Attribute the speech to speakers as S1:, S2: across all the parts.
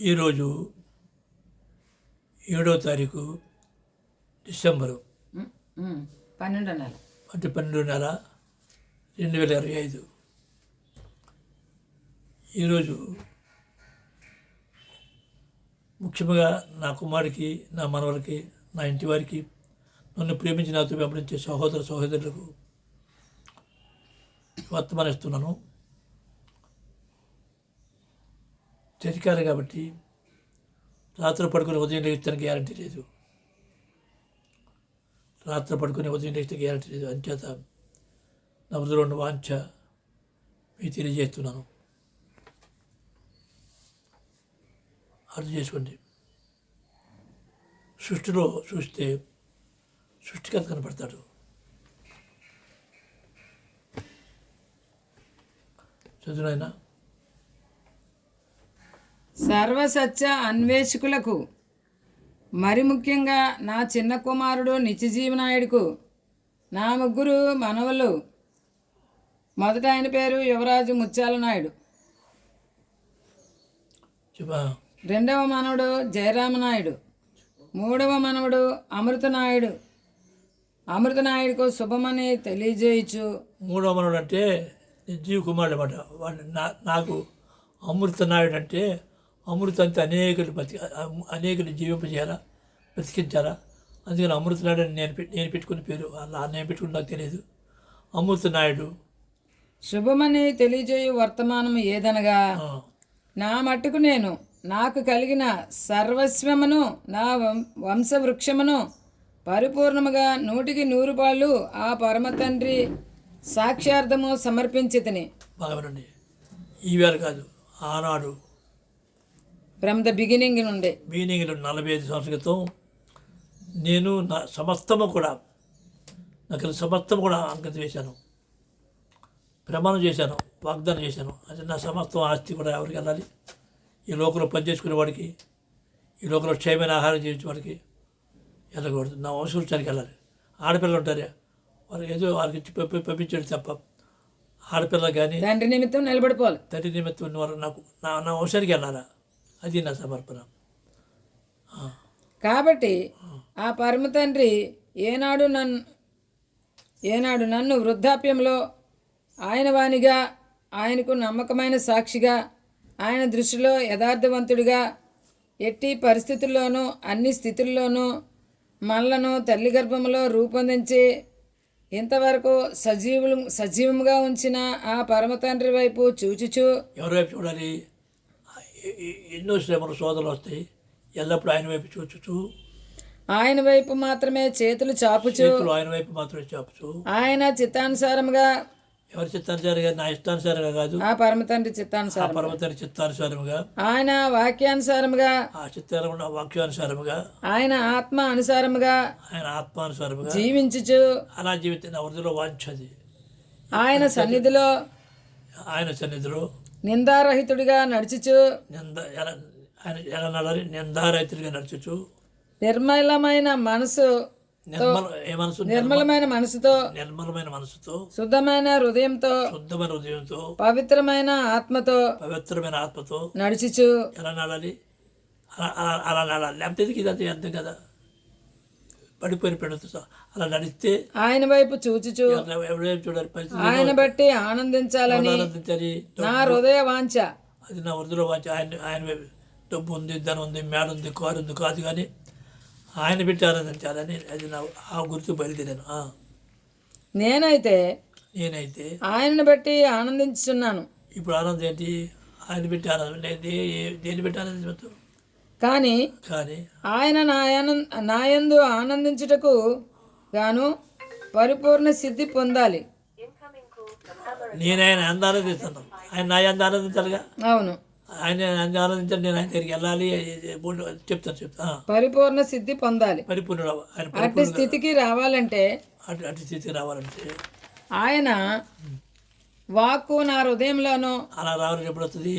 S1: ఈరోజు ఏడవ తారీఖు డిసెంబరు.
S2: పన్నెండో నెల.
S1: అంటే పన్నెండు నెల రెండు వేల ఇరవై ఐదు. ఈరోజు ముఖ్యంగా నా కుమారుడికి నా మనవలకి నా ఇంటి వారికి నన్ను ప్రేమించి నాతో వెంబడించే సహోదర సహోదరులకు వర్తమానిస్తున్నాను. చలికాలం కాబట్టి రాత్రి పడుకుని ఉదయం లేస్తానికి గ్యారంటీ లేదు. రాత్రి పడుకుని ఉదయం లేస్తే గ్యారంటీ లేదు. అంచేత నా వృద్ధులు ఉన్న వాంఛ మీకు తెలియజేస్తున్నాను. అర్థం చేసుకోండి. సృష్టిలో చూస్తే సృష్టికర్త కనపడతాడు. చదువునైనా
S2: సర్వసత్య అన్వేషకులకు మరి ముఖ్యంగా నా చిన్న కుమారుడు నిత్యజీవనాయుడుకు నా ముగ్గురు మనవలు. మొదట ఆయన పేరు యువరాజు ముత్యాల నాయుడు. రెండవ మనవడు జయరామనాయుడు మూడవ మనవడు అమృతనాయుడు అమృతనాయుడుకు శుభమని తెలియజేయచ్చు
S1: మూడో మనవుడు అంటే జీవ కుమారుడు అనమాట నాకు అమృత నాయుడు అంటే అమృత అంటే అనేకులు బతి అనేకులు జీవింపజేయాలా? బ్రతికించాలా? అందుకని అమృత నాయుడు అని నేను నేను పెట్టుకున్న పేరు అలా నేను పెట్టుకుని నాకు తెలియదు. అమృత నాయుడు.
S2: శుభమని తెలియజేయు వర్తమానం ఏదనగా నా మట్టుకు నేను నాకు కలిగిన సర్వస్వమును నా వంశవృక్షమును పరిపూర్ణముగా నూటికి నూరు పాళ్ళు ఆ పరమ తండ్రి సాక్ష్యార్థము సమర్పించి తిని
S1: బాగా ఈవేళ కాదు ఆనాడు
S2: ఫ్రమ్ ద బిగినింగ్ నుండి.
S1: మీనింగ్లో నలభై ఐదు సంవత్సరాల క్రితం నేను నా సమస్తము కూడా నాకు సమస్తం కూడా అంకితం చేశాను. ప్రమాణం చేశాను వాగ్దానం చేశాను. అది నా సమస్తం ఆస్తి కూడా ఎవరికి వెళ్ళాలి? ఈ లోకంలో పనిచేసుకునే వాడికి ఈ లోకంలో క్షయమైన ఆహారం చేయించే వాడికి వెళ్ళకూడదు. నా వంశవృక్షానికి వెళ్ళాలి. ఆడపిల్లలు ఉంటారే వాళ్ళు ఏదో వాళ్ళకి ఇచ్చి పంపి పంపించాడు తప్ప ఆడపిల్ల కానీ
S2: తండ్రి నిమిత్తం నిలబడిపోవాలి.
S1: తల్లి నిమిత్తం వాళ్ళు నాకు నా నా వంశానికి వెళ్ళాలా? అది నా సమర్పణ.
S2: కాబట్టి ఆ పరమ తండ్రి ఏనాడు నన్ను ఏనాడు నన్ను వృద్ధాప్యంలో ఆయన వానిగా ఆయనకు నమ్మకమైన సాక్షిగా ఆయన దృష్టిలో యథార్థవంతుడిగా ఎట్టి పరిస్థితుల్లోనూ అన్ని స్థితుల్లోనూ మనలను తల్లి గర్భంలో రూపొందించి ఇంతవరకు సజీవులు సజీవంగా ఉంచిన ఆ పరమ తండ్రి వైపు చూచుచూ
S1: ఎవరి వైపు చూడాలి ఎన్నో శ్రమలు సోదరులు వస్తాయి. ఎల్లప్పుడూ ఆయన వైపు చూచుచు
S2: ఆయన వైపు మాత్రమే చేతులు చాపుచూ
S1: చేతులు ఆయన వైపు మాత్రమే చాపుచు.
S2: ఆయన చిత్తానుసారముగా
S1: ఎవరి చిత్తానుసారంగా? నా ఇష్టానుసారంగా కాదు.
S2: ఆ పరమ తండ్రి చిత్తానుసారం
S1: పర్వతాన్ని చిత్తానుసారముగా.
S2: ఆయన వాక్యానుసారముగా
S1: ఆ చిత్తానుగుణ వాక్యానుసారముగా.
S2: ఆయన ఆత్మ అనుసారముగా
S1: ఆయన ఆత్మానుసారముగా
S2: జీవించుచు
S1: అలా జీవితం నా వృద్ధిలో వాంఛది
S2: ఆయన సన్నిధిలో
S1: ఆయన సన్నిధిలో
S2: నిందారహితుడిగా నడుచుచు.
S1: నింద ఎలా ఆయన ఎలా నడాలి నిందారైతులుగా నడుచుచు.
S2: నిర్మలమైన మనసు
S1: నిర్మల ఏ మనసు?
S2: నిర్మలమైన మనసుతో
S1: నిర్మలమైన మనసుతో
S2: శుద్ధమైన హృదయంతో
S1: శుద్ధమైన హృదయంతో
S2: పవిత్రమైన ఆత్మతో
S1: పవిత్రమైన ఆత్మతో
S2: నడుచుచు.
S1: ఎలా నడాలి అలా అలా నడాలి లేకపోతే ఇది అర్థం కదా. పడిపోయిన పెడుతూ అలా నడిస్తే
S2: ఆయన వైపు చూచుచు.
S1: ఎవరేం చూడాలి
S2: ఆయన బట్టి ఆనందించాలని
S1: ఆనందించాలి?
S2: నా హృదయ వాంఛ.
S1: అది నా వృద్ధిలో వచ్చి ఆయన ఆయన వైపు డబ్బు ఉంది ధనం ఉంది మేడ ఉంది కారు ఉంది కాదు కానీ ఆయన పెట్టి ఆనందించాలని అది నా ఆ గుర్తు బయలుదేరాను.
S2: నేనైతే
S1: నేనైతే
S2: ఆయనను బట్టి ఆనందించుచున్నాను.
S1: ఇప్పుడు ఆనందం ఏంటి? ఆయన పెట్టి ఆనందం. నేను దే- దేన్ని పెట్టి ఆనందించవచ్చు
S2: కానీ
S1: కానీ
S2: ఆయన నాయన నాయందు ఆనందించుటకు గాను పరిపూర్ణ సిద్ధి పొందాలి.
S1: నేను ఆయన ఎంత ఆనందిస్తాను ఆయన నా ఎంత ఆనందించాలిగా?
S2: అవును.
S1: ఆయన ఆనందించాలి నేను ఆయన దగ్గరికి వెళ్ళాలి చెప్తాను చెప్తాను.
S2: పరిపూర్ణ సిద్ధి పొందాలి.
S1: పరిపూర్ణ పరిపూర్ణ
S2: స్థితికి రావాలంటే
S1: అటు అటు స్థితికి రావాలంటే
S2: ఆయన వాక్కు నా హృదయంలోనూ
S1: అలా రావాలని ఎప్పుడు వస్తుంది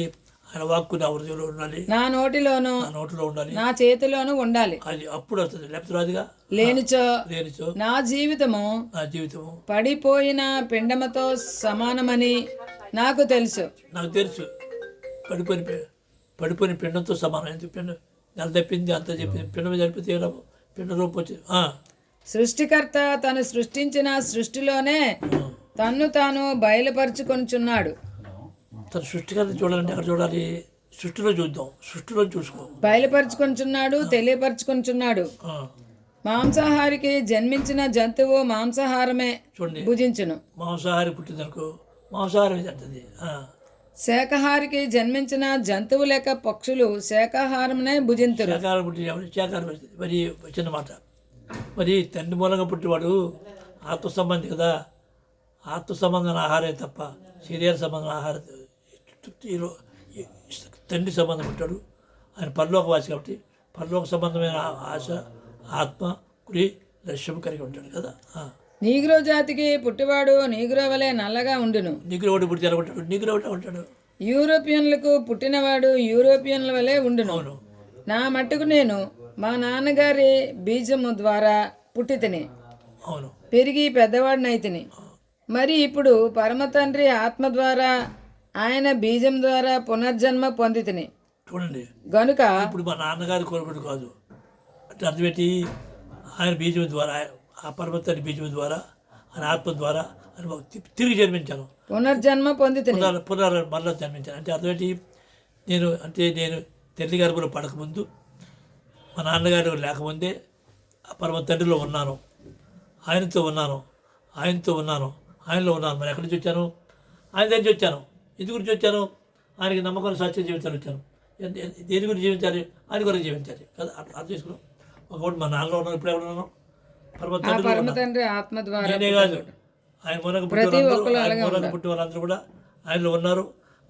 S1: ఆయన వాక్కు నా హృదయంలో ఉండాలి.
S2: నా నోటిలోనూ
S1: నా నోటిలో ఉండాలి.
S2: నా చేతిలోనూ ఉండాలి.
S1: అది అప్పుడు వస్తుంది. లేకపోతే రాదుగా?
S2: లేనిచో
S1: లేనిచో.
S2: నా జీవితము
S1: నా జీవితము.
S2: పడిపోయిన పిండమతో సమానమని నాకు తెలుసు.
S1: నాకు తెలుసు. పడిపోయిన పడిపోయిన పిండంతో సమానం. ఎందుకు పిండం? నెల తప్పింది అంత చెప్పింది పిండం లాభం? పిండ రూపం వచ్చింది. ఆ,
S2: సృష్టికర్త తను సృష్టించిన సృష్టిలోనే. తన్ను తాను బయలుపరుచుకొనుచున్నాడు.
S1: తన సృష్టికర్త చూడాలంటే ఎక్కడ చూడాలి? సృష్టిలో చూద్దాం. సృష్టిలో చూసుకో
S2: బయలుపరుచుకొనుచున్నాడు తెలియపరుచుకొనుచున్నాడు
S1: ఆ,
S2: మాంసాహారికి జన్మించిన జంతువు మాంసాహారమే
S1: చూడండి.
S2: భుజించును.
S1: మాంసాహారి పుట్టిందనుకో మాంసాహారం ఆ,
S2: శాకాహారికి జన్మించిన జంతువు లేక పక్షులు శాకాహారమునే భుజింతురు.
S1: శాకాహారం పుట్టి శాకాహారం మరి చిన్న మాట. మరి తండ్రి మూలంగా పుట్టివాడు ఆత్మ సంబంధి కదా. ఆత్మ సంబంధమైన ఆహారం తప్ప శరీర సంబంధమైన ఆహారం తండ్రి సంబంధం ఉంటాడు. ఆయన పరలోకవాసి కాబట్టి పరలోక సంబంధమైన ఆశ ఆత్మ గురి లక్ష్యం కలిగి ఉంటాడు కదా.
S2: నీగ్రో జాతికి పుట్టివాడు నీగ్రో వలె నల్లగా ఉండును.
S1: ఒకటి ఎలా ఉంటాడు? నీకు ఒకటి ఉంటాడు?
S2: యూరోపియన్లకు పుట్టినవాడు యూరోపియన్ల వలె ఉండును. నా మట్టుకు నేను మా నాన్నగారి బీజము ద్వారా పుట్టితిని.
S1: అవును.
S2: పెరిగి పెద్దవాడినైతిని. మరి ఇప్పుడు పరమ తండ్రి ఆత్మ ద్వారా ఆయన బీజం ద్వారా పునర్జన్మ పొందితిని.
S1: చూడండి.
S2: గనుక
S1: ఇప్పుడు మా నాన్నగారి కోరుకుడు కాదు. అంటే అర్థమేంటి ఆయన బీజం ద్వారా ఆ పర్వతాన్ని బీజం ద్వారా ఆయన ఆత్మ ద్వారా తిరిగి జన్మించాను.
S2: పునర్జన్మ పొందితిని.
S1: పునర్ పునర్ మరలా జన్మించాను. అంటే అర్థమేంటి నేను అంటే నేను తల్లి గర్భంలో పడకముందు మా నాన్నగారు లేకముందే ఆ పరమ తండ్రిలో ఉన్నాను. ఆయనతో ఉన్నాను. ఆయనతో ఉన్నాను. ఆయనలో ఉన్నాను. మరి ఎక్కడి నుంచి వచ్చాను? ఆయన దగ్గర నుంచి వచ్చాను. ఎందుకు గురించి వచ్చాను? ఆయనకి నమ్మకం సత్యం జీవితాలు వచ్చాను. దేని గురించి జీవించాలి? ఆయన కొరకు జీవించాలి. కదా అర్థం చేసుకున్నాం ఒకటి మా నాన్నలో ఉన్నాను ఇప్పుడు ఎక్కడ ఉన్నాను.
S2: ఆత్మ ద్వారా
S1: నేనే కాదు. ఆయన మూలంగా పుట్టిన ఆయన మూలంగా పుట్టిన వాళ్ళందరూ కూడా ఆయనలో ఉన్నారు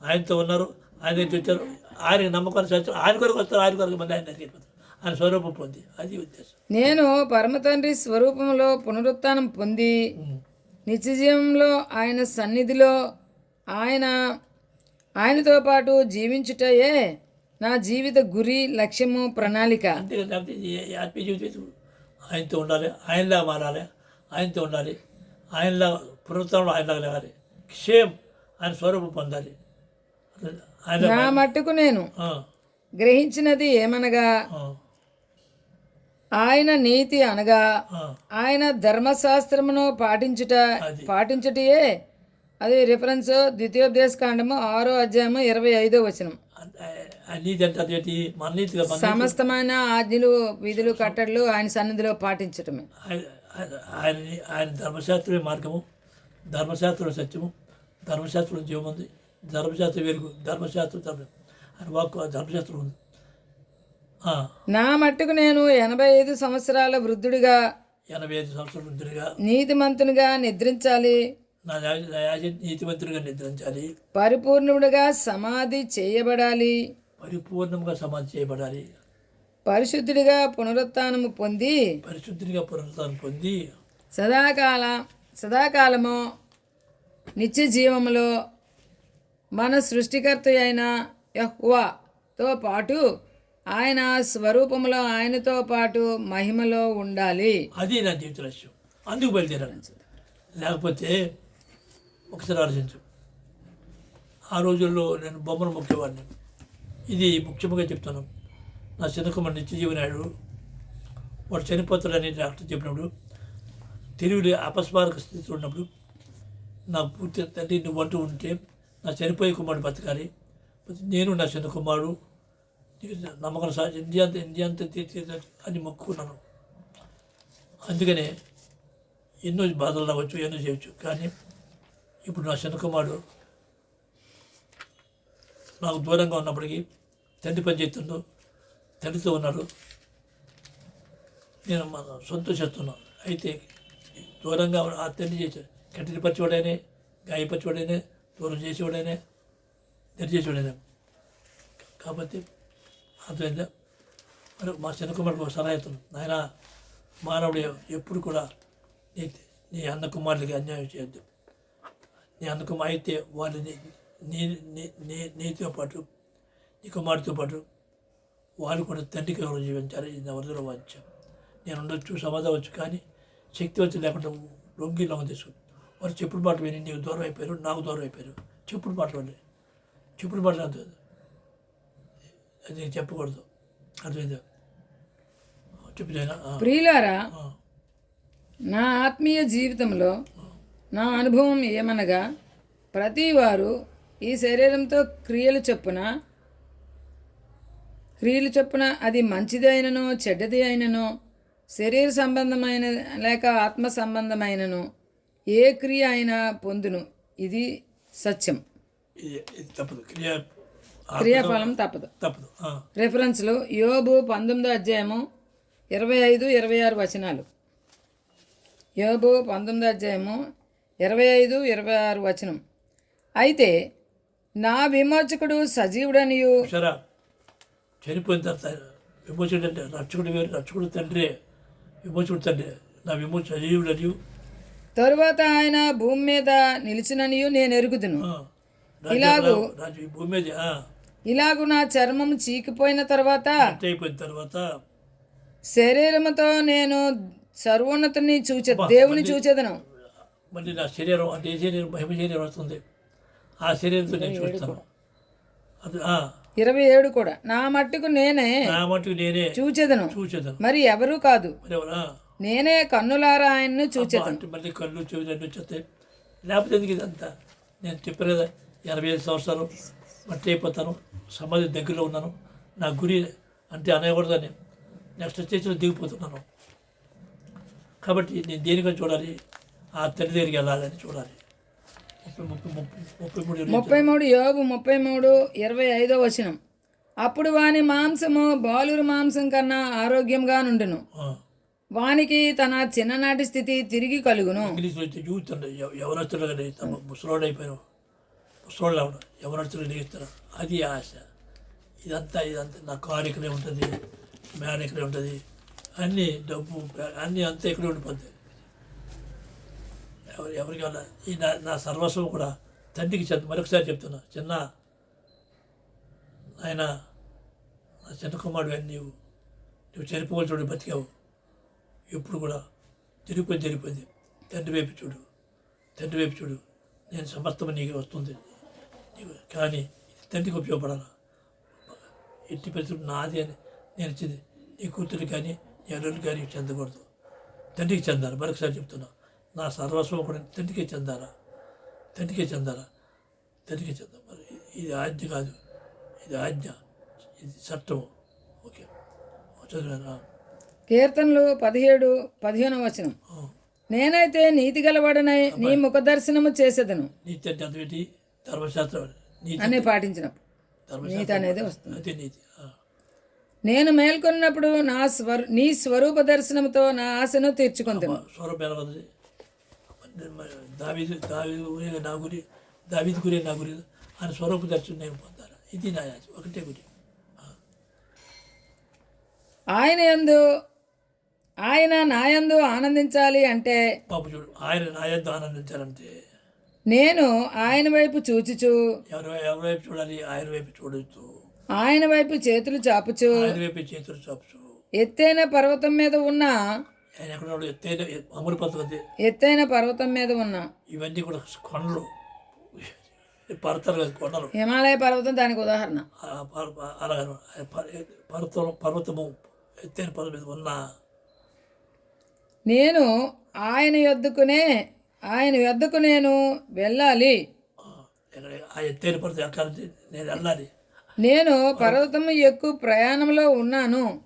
S1: ఆయనతో ఉన్నారు ఆయన నుంచి వచ్చారు. ఆయనకి నమ్మకాన్ని సత్యం ఆయన కొరకు వస్తారు ఆయన కొరకు మళ్ళీ ఆయన వెళ్ళిపోతారు ఆయన స్వరూపం పొంది. అది ఉద్దేశం.
S2: నేను పరమ తండ్రి స్వరూపంలో పునరుత్థానం పొంది. నిత్యజీవంలో ఆయన సన్నిధిలో ఆయన ఆయనతో పాటు జీవించుటయే నా జీవిత గురి లక్ష్యము ప్రణాళిక.
S1: ఆత్మీయ జీవితం ఆయనతో ఉండాలి ఆయనలా మారాలి ఆయనతో ఉండాలి ఆయనలా పునరుత్థానంలో ఆయనలాగా లేవాలి. సేమ్ ఆయన స్వరూపం పొందాలి. ఆయన
S2: నా మట్టుకు నేను గ్రహించినది ఏమనగా ఆయన నీతి అనగా. ఆయన ధర్మశాస్త్రమును పాటించుట. పాటించుటయే అది రిఫరెన్స్ ద్వితీయోపదేశ కాండము ఆరో అధ్యాయము ఇరవై ఐదో వచనం.
S1: నీతి
S2: సమస్తమైన ఆజ్ఞలు విధులు కట్టడలు ఆయన సన్నిధిలో పాటించటమే.
S1: ఆయన ఆయన- ధర్మశాస్త్రమే మార్గము ధర్మశాస్త్రం సత్యము ధర్మశాస్త్రం జీవం ఉంది ధర్మశాస్త్రం వెలుగు ధర్మశాస్త్రం ధర్మ ఆయన వాక్కు ధర్మశాస్త్రం ఉంది.
S2: నా మట్టుకు నేను ఎనభై ఐదు సంవత్సరాల వృద్ధుడిగా
S1: ఎనభై ఐదు సంవత్సరాల వృద్ధుడిగా
S2: నీతిమంతునిగా నిద్రించాలి.
S1: నా నీతిమంతుడిగా నిద్రించాలి.
S2: పరిపూర్ణుడిగా సమాధి చేయబడాలి.
S1: పరిపూర్ణంగా సమాధి చేయబడాలి.
S2: పరిశుద్ధుడిగా పునరుత్థానము పొంది
S1: పరిశుద్ధిగా పునరుత్థానం పొంది
S2: సదాకాల సదాకాలము నిత్య జీవములో మన సృష్టికర్త అయిన యహ్వాతో పాటు ఆయన స్వరూపములో ఆయనతో పాటు మహిమలో ఉండాలి.
S1: అది నా జీవిత లక్ష్యం. అందుకు బయలుదేరాను. లేకపోతే ఒకసారి ఆలోచించు. ఆ రోజుల్లో నేను బొమ్మను మొక్కేవాడిని. ఇది ముఖ్యంగా చెప్తాను. నా చిన్నకుమార్ నిత్యజీవనాయుడు వాడు చనిపోతాడని డాక్టర్ చెప్పినప్పుడు తెలివిలో అపస్మారక స్థితిలో ఉన్నప్పుడు నా పూర్తి తండ్రి నువ్వు అంటూ ఉంటే నా చనిపోయే కుమారుడు బతకాలి. నేను నా చిన్న కుమారుడు నమ్మకం సాధ్యం ఇండియా ఇండియా అంతా అని మొక్కుకున్నాను. అందుకనే ఎన్నో బాధలు రావచ్చు ఎన్నో చేయొచ్చు. కానీ ఇప్పుడు నా చిన్న కుమారుడు నాకు దూరంగా ఉన్నప్పటికీ తండ్రి పని తండ్రితో ఉన్నాడు. నేను సంతోషిస్తున్నాను అయితే దూరంగా ఉన్న ఆ తండ్రి చేసే కంటిని గాయపరిచేవాడైనా గాయపచ్చివాడైనే దూరం చేసేవాడైనే తెరిచేసేవాడైనా కాబట్టి అర్థమైందా? మరి మా చిన్న కుమారుడు ఒక సలహా ఇస్తున్నాను. నాయన మానవుడు ఎప్పుడు కూడా నీ నీ అన్న కుమారులకి అన్యాయం చేయొద్దు. నీ అయితే వాళ్ళని నీ నీ నీ నీతో పాటు నీ కుమారుడితో పాటు వాళ్ళు కూడా తండ్రికి ఎవరు జీవించాలి ఇది నా వరదలో వాంఛం నేను ఉండొచ్చు సమాధవచ్చు కానీ శక్తి వచ్చి లేకుండా లొంగి లొంగ తీసుకు. వారు చెప్పుడు మాట విని నీకు దూరం అయిపోయారు నాకు దూరం అయిపోయారు. చెప్పుడు మాటలు చెప్పుడు మాటలు అంత అది చెప్పకూడదు. అర్థమైందా? చెప్తాయినా
S2: ప్రియులారా నా ఆత్మీయ జీవితంలో నా అనుభవం ఏమనగా ప్రతివారు ఈ శరీరంతో క్రియలు చొప్పున క్రియలు చొప్పున అది మంచిది అయినను చెడ్డది అయినను శరీర సంబంధమైన లేక ఆత్మ సంబంధమైనను ఏ క్రియ అయినా పొందును. ఇది సత్యం.
S1: తప్పదు. క్రియ
S2: క్రియాఫలం తప్పదు.
S1: తప్పదు.
S2: రెఫరెన్స్లు యోబు పంతొమ్మిదో అధ్యాయము ఇరవై ఐదు ఇరవై ఆరు వచనాలు. యోబు పంతొమ్మిదో అధ్యాయము ఇరవై ఐదు ఇరవై ఆరు వచనం. అయితే నా విమోచకుడు సజీవుడనియు.
S1: చనిపోయిన తర్వాత విమోచకుడు అంటే రక్షకుడు వేరు రక్షకుడు తండ్రి. విమోచకుడు తండ్రి. నా విమోచ సజీవుడు అని
S2: తరువాత ఆయన భూమి మీద నిలిచిననియు నేను ఎరుగుదును. ఇలాగు
S1: భూమి మీద
S2: ఇలాగు నా చర్మం చీకిపోయిన తర్వాత
S1: అయిపోయిన తర్వాత
S2: శరీరముతో నేను సర్వోన్నతుని చూచే దేవుని చూచేదను.
S1: మళ్ళీ నా శరీరం అంటే ఏ శరీరం? మహిమ శరీరం వస్తుంది. ఆ శరీరంతో నేను చూస్తాను. అది
S2: ఇరవై ఏడు కూడా. నా మట్టుకు నేనే
S1: నా మటుకు నేనే
S2: చూచెదను.
S1: చూసేదాను
S2: మరి ఎవరు కాదు. నేనే కన్నులారా ఆయన్ను చూచెదను.
S1: మళ్ళీ కళ్ళు చెవి అన్నీ వచ్చేస్తాయి లేకపోతే ఎందుకు ఇదంతా? నేను కదా ఎనభై ఐదు సంవత్సరాలు మట్టి అయిపోతాను సమాధి దగ్గరలో ఉన్నాను. నా గురి అంటే అనేకూడదని నెక్స్ట్ స్టేజ్లో దిగిపోతున్నాను. కాబట్టి నేను దేనికని చూడాలి. ఆ తల్లి దగ్గరికి వెళ్ళాలని చూడాలి. ముప్పై మూడు
S2: యోగు ముప్పై మూడు ఇరవై ఐదో వచనం. అప్పుడు వాని మాంసము బాలురు మాంసం కన్నా ఆరోగ్యంగా నుండును. వానికి తన చిన్ననాటి స్థితి తిరిగి కలుగును.
S1: అండి ఎవరొచ్చారు కానీ తమ ముసలోళ్ళు అయిపోయారు. ముసలోళ్ళు అవడం ఎవరొచ్చారు నెగిస్తారు అది ఆశ. ఇదంతా ఇదంతా నా కారు ఇక్కడే ఉంటుంది మ్యాన్ ఇక్కడే ఉంటుంది. అన్నీ డబ్బు అన్నీ అంతా ఇక్కడే ఉండిపోద్ది ఎవరు ఎవరికైనా ఈ నా నా సర్వస్వం కూడా తండ్రికి చెంది మరొకసారి చెప్తున్నా. చిన్న ఆయన నా చిన్న కుమారుడు అని నీవు నువ్వు చనిపోవాలి చూడు బతికావు. ఎప్పుడు కూడా తిరిగిపోయింది తిరిగిపోయింది. తండ్రి వైపు చూడు. తండ్రి వైపు చూడు. నేను సమస్తము నీకు వస్తుంది. నీకు కానీ తండ్రికి ఉపయోగపడాలా? ఎట్టి పరిస్థితులు నాది అని నేను ఇచ్చింది. నీ కూతురు కానీ నీ అల్లుడు కానీ చెందకూడదు. తండ్రికి చెందాలి. మరొకసారి చెప్తున్నా. నా సర్వస్వం కూడా తండ్రికే చెందాలా? తండ్రికే చెందాలా? తండ్రికే చెందాలి? మరి ఇది ఆజ్ఞ కాదు. ఇది ఆజ్ఞ. ఇది చట్టం ఓకే. చదివాను.
S2: కీర్తనలు పదిహేడు పదిహేను వచనం. నేనైతే నీతి గలవాడనై నీ ముఖ దర్శనము చేసేదను.
S1: నీతి అంటే ఏంటి ధర్మశాస్త్రం నీతి
S2: అని పాటించినప్పుడు. నీతి అనేది వస్తుంది.
S1: నీతి.
S2: నేను మేల్కొన్నప్పుడు నా స్వరు నీ స్వరూప దర్శనముతో నా ఆశను తీర్చుకుందును.
S1: స్వరం ఎలా ఉంది? దావీదు దావీదు గురి నా గురి దావీదు గురి నా గురి ఆయన స్వరూప దర్శనం నేను పొందాలి ఇది నా ఒకటే గురి.
S2: ఆయన యందు ఆయన నాయందు ఆనందించాలి అంటే
S1: పాప చూడు ఆయన నా యొద్ద ఆనందించాలంటే
S2: నేను ఆయన వైపు చూచుచు
S1: ఎవరి ఎవరి వైపు చూడాలి? ఆయన వైపు చూడొచ్చు
S2: ఆయన వైపు చేతులు చాపుచు
S1: ఆయన వైపు చేతులు చాపుచు.
S2: ఎత్తైన పర్వతం మీద ఉన్న
S1: ఆయన ఎక్కడ? ఎత్తైన అమరు పద్ధతి
S2: ఎత్తైన పర్వతం మీద ఉన్న
S1: ఇవన్నీ కూడా కొండలు. పర్వతాలు కొండలు.
S2: హిమాలయ పర్వతం దానికి ఉదాహరణ.
S1: అలాగే పర్వతం పర్వతము ఎత్తైన పర్వతం మీద ఉన్న
S2: నేను ఆయన యొద్దకునే ఆయన యొద్దకు నేను వెళ్ళాలి.
S1: ఎత్తైన పర్వతం నేను వెళ్ళాలి.
S2: నేను పర్వతము ఎక్కువ ప్రయాణంలో ఉన్నాను.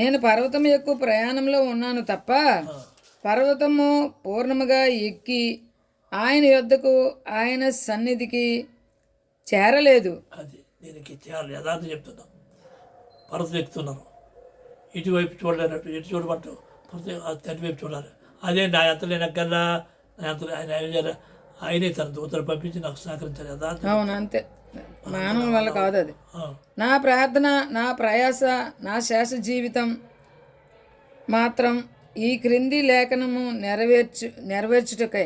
S2: నేను పర్వతం ఎక్కువ ప్రయాణంలో ఉన్నాను తప్ప పర్వతము పూర్ణముగా ఎక్కి ఆయన యొద్దకు ఆయన సన్నిధికి చేరలేదు.
S1: అది ఇంక చేయాలి యథార్థం చెప్తున్నా పర్వతం ఎక్కుతున్నాను ఇటువైపు చూడలేనట్టు ఇటు చూడమంటూ పర్వతం ఆ తండ్రి వైపు చూడాలి. అదే నా ఎంత లేనక్కల్లా నా ఎంత ఆయన ఆయనే తన దూతలు పంపించి నాకు సహకరించాలి. యథార్థం
S2: అవును అంతే. మానవుల వల్ల కాదు అది. నా ప్రార్థన నా ప్రయాస నా శేష జీవితం మాత్రం ఈ క్రింది లేఖనము నెరవేర్చు నెరవేర్చుటకే.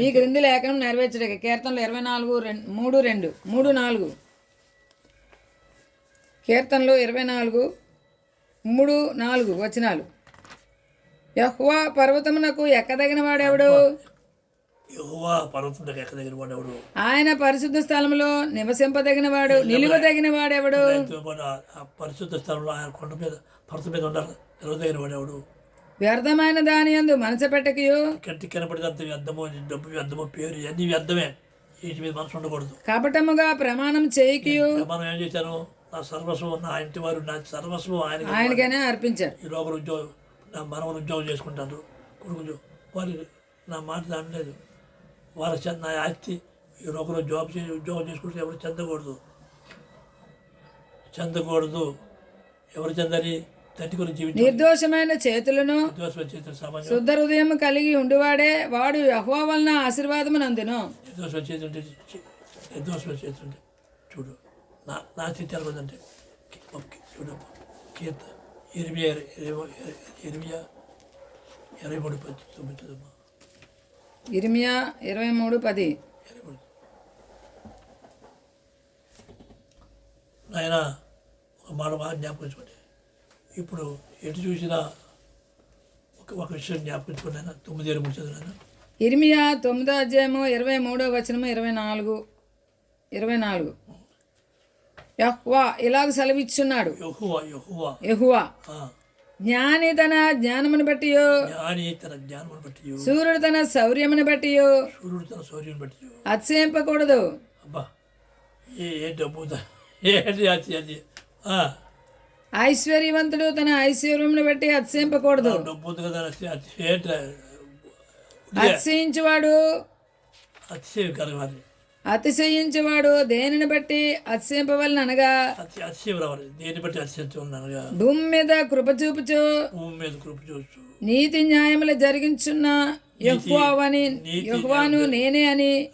S2: ఈ క్రింది లేఖనం నెరవేర్చుటకే. కీర్తనలు ఇరవై నాలుగు రెండు మూడు రెండు మూడు నాలుగు. కీర్తనలు ఇరవై నాలుగు మూడు నాలుగు వచనాలు. యహ్వా పర్వతమునకు ఎక్కదగిన వాడెవడు ఆయన పరిశుద్ధ స్థలంలో నివసింపదగిన వాడు నిలువదగిన వాడెవడు
S1: పరిశుద్ధ స్థలంలో ఆయన కొండ మీద పర్వతం మీద ఉండాలి. నిలవదగిన వాడేవాడు?
S2: వ్యర్థమైన దాని యందు మనసు పెట్టకయు.
S1: కంటికి కనపడేదంత వ్యర్థము డబ్బు వ్యర్థము పేరు ఇవన్నీ వ్యర్థమే వీటి మీద మనసు ఉండకూడదు.
S2: కపటముగా ప్రమాణం చేయకియు.
S1: మనం ఏం చేశాను? నా సర్వస్వం నా ఇంటి వారు నా సర్వస్వం ఆయనకి
S2: ఆయనకైనా అర్పించాడు
S1: ఈ లోపల ఉద్యోగం నా మనవలు ఉద్యోగం చేసుకుంటారు కొడుకు ఉద్యోగం. వారి నా మాట అనలేదు వాళ్ళ చెంద నా ఆస్తి లోపల జాబ్ చేసి ఉద్యోగం చేసుకుంటే ఎవరు చెందకూడదు. చెందకూడదు. ఎవరు జీవితం
S2: నిర్దోషమైన చేతులను శుద్ధ హృదయం కలిగి ఉండివాడే వాడు యహోవా వలన ఆశీర్వాదము నందును.
S1: నిర్దోషం చేతుంటే నిర్దోషం చేస్తుంటే చూడు. నా నా స్థితి ఎలా ఉందంటే ఓకే చూడమ్మా. కీర్త ఇరవై ఇరవై ఇరవై మూడు పది తొమ్మిదిమ్మా
S2: ఇర్మియా ఇరవై మూడు పది.
S1: నాయన ఒక మాట బాగా జ్ఞాపకించుకోండి ఇప్పుడు ఎటు చూసినా ఒక ఒక విషయం జ్ఞాపకించుకోండి ఆయన తొమ్మిది ఇరవై మూడు చదివాను
S2: ఇర్మియా తొమ్మిదో అధ్యాయము ఇరవై మూడో వచనము ఇరవై నాలుగు. ఇరవై నాలుగు. యహ్వా ఇలాగ సెలవిచ్చున్నాడు.
S1: యహువా యహువా.
S2: యహువా. జ్ఞాని తన జ్ఞానమును బట్టి సూర్యుడు తన శౌర్యమును బట్టి
S1: సూర్యుడు తన సౌర్యం బట్టి
S2: అతిశయింపకూడదు.
S1: అబ్బా ఏ ఏ డబ్బు దా- ఏంటి అది అది ఆ,
S2: ఐశ్వర్యవంతుడు తన ఐశ్వర్యమును బట్టి అతిశయింపకూడదు.
S1: డబ్బు ఉంది కదా ఏంటి?
S2: అతిశయించువాడు.
S1: అతిశయం కలగాలి
S2: అతిశయించువాడు దేనిని బట్టి? అతిశయింపవలన అనగా?
S1: దేన్ని బట్టి
S2: భూమి మీద కృప చూపుచు.
S1: భూమి మీద కృప
S2: నీతి న్యాయములు జరిగించున్న యహ్వావని
S1: నీతి
S2: యహ్వాను నేనే అని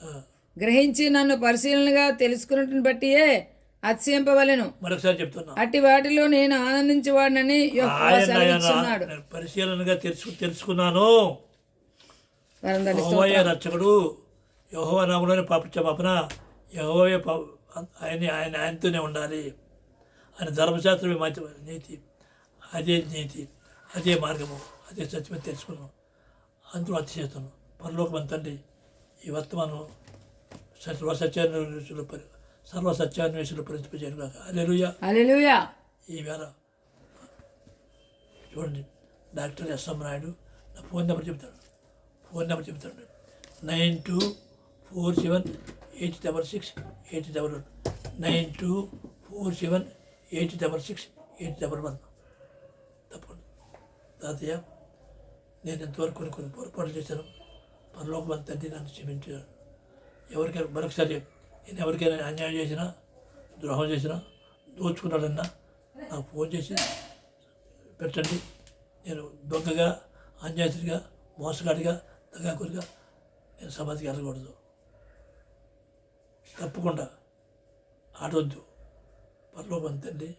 S2: గ్రహించి నన్ను పరిశీలనగా తెలుసుకున్నట్టుని బట్టియే అతిశయింపవలెను.
S1: మరొకసారి చెప్తున్నా.
S2: అట్టి వాటిలో నేను ఆనందించేవాడినని సెలవిస్తున్నాడు
S1: పరిశీలనగా తెలుసు తెలుసుకున్నాను. రక్షకుడు. యహోవ నామలోనే పాపించ పాపన యహోవయ ఆయన ఆయన ఆయనతోనే ఉండాలి ఆయన ధర్మశాస్త్రమే మంచి నీతి. అదే నీతి అదే మార్గము అదే సత్యమే తెలుసుకున్నాం. అందులో అతిశేస్తున్నాం పరలోకం తండ్రి ఈ వర్తమానం సర్వ సత్యాన్వేషులు సర్వ సత్యాన్వేషులు పరిస్థితి కాక అలెలుయ
S2: హల్లెలూయా.
S1: ఈ వేళ చూడండి. డాక్టర్ ఎస్ఎం నాయుడు నా ఫోన్ నెంబర్ చెప్తాడు. ఫోన్ నెంబర్ చెప్తాడు. Nine two four seven eight double six eight double one nine two four seven eight double six eight double one. తప్పకుండా. తాతయ్య నేను ఎంతవరకు కొన్ని కొన్ని పొరపాట్లు చేశాను. పరలోకం తండ్రి నన్ను క్షమించాను ఎవరికైనా మరొకసారి నేను ఎవరికైనా అన్యాయం చేసినా ద్రోహం చేసినా దోచుకున్నాడన్నా నాకు ఫోన్ చేసి పెట్టండి. నేను దొంగగా అన్యాయస్తుడిగా మోసగాడిగా దగాకుడిగా నేను సమాధికి వెళ్ళకూడదు. తప్పకుండా ఆడవద్దు. పరలోకం తండ్రి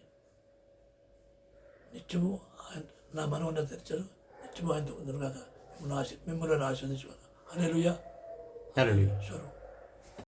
S1: నిత్యము ఆయన నా మనవుని తెరిచారు. నిత్యము ఆయనతో ఉందరు కాక మిమ్మల్ని ఆశ మిమ్మల్ని ఆస్వాదించుకోవాలి అనే లుయ్యా. స్వరం.